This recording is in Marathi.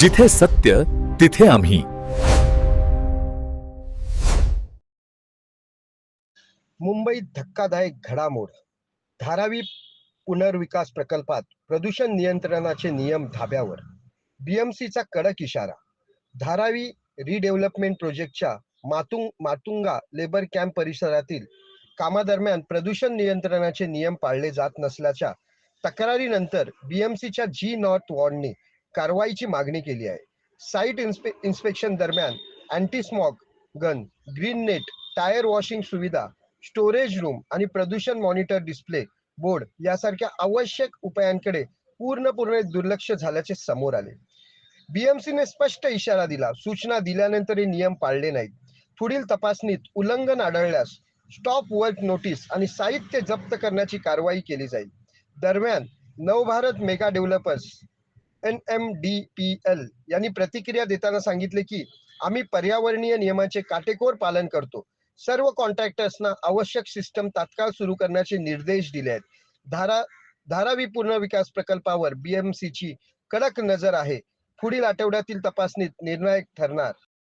जिथे सत्य तिथे आम्ही. मुंबईत धक्कादायक घडामोड. धारावी पुनर्विकास प्रकल्पात प्रदूषण नियंत्रणाचे नियम धाब्यावर. बीएमसीचा कडक इशारा. धारावी रिडेव्हलपमेंट प्रोजेक्टच्या मातुंग मातुंगा लेबर कॅम्प परिसरातील कामादरम्यान प्रदूषण नियंत्रणाचे नियम पाळले जात नसल्याच्या तक्रारीनंतर बीएमसीच्या जी नॉर्थ वॉर्डने कारवाईची मागणी केली आहे. साईट इन्स्पे इन्स्पेक्शन दरम्यान anti smog gun green net tyre washing सुविधा स्टोरेज रूम आणि प्रदूषण मॉनिटर डिस्प्ले बोर्ड यासारख्या आवश्यक उपायांकडे पूर्णपूर्ण दुर्लक्ष झाल्याचे समोर आले. बीएमसीने स्पष्ट इशारा दिला. सूचना दिल्यानंतरही नियम पाळले नाहीत. पुढील तपासणीत उल्लंघन आढळल्यास स्टॉप वर्क नोटीस आणि साहित्य जप्त करण्याची कारवाई केली जाईल. दरम्यान Navbharat mega developers N M D P L यांनी प्रतिक्रिया देताना सांगितले की आम्ही पर्यावरणीय नियमांचे काटेकोर पालन करतो. सर्व कॉन्ट्रॅक्टर्सना आवश्यक सिस्टम तात्काळ सुरू करण्याचे निर्देश दिले आहेत. धारा धारावी पूर्ण विकास प्रकल्पावर बीएमसीची कडक नजर आहे. पुढील आठवड्यातील तपासणीत निर्णायक ठरणार.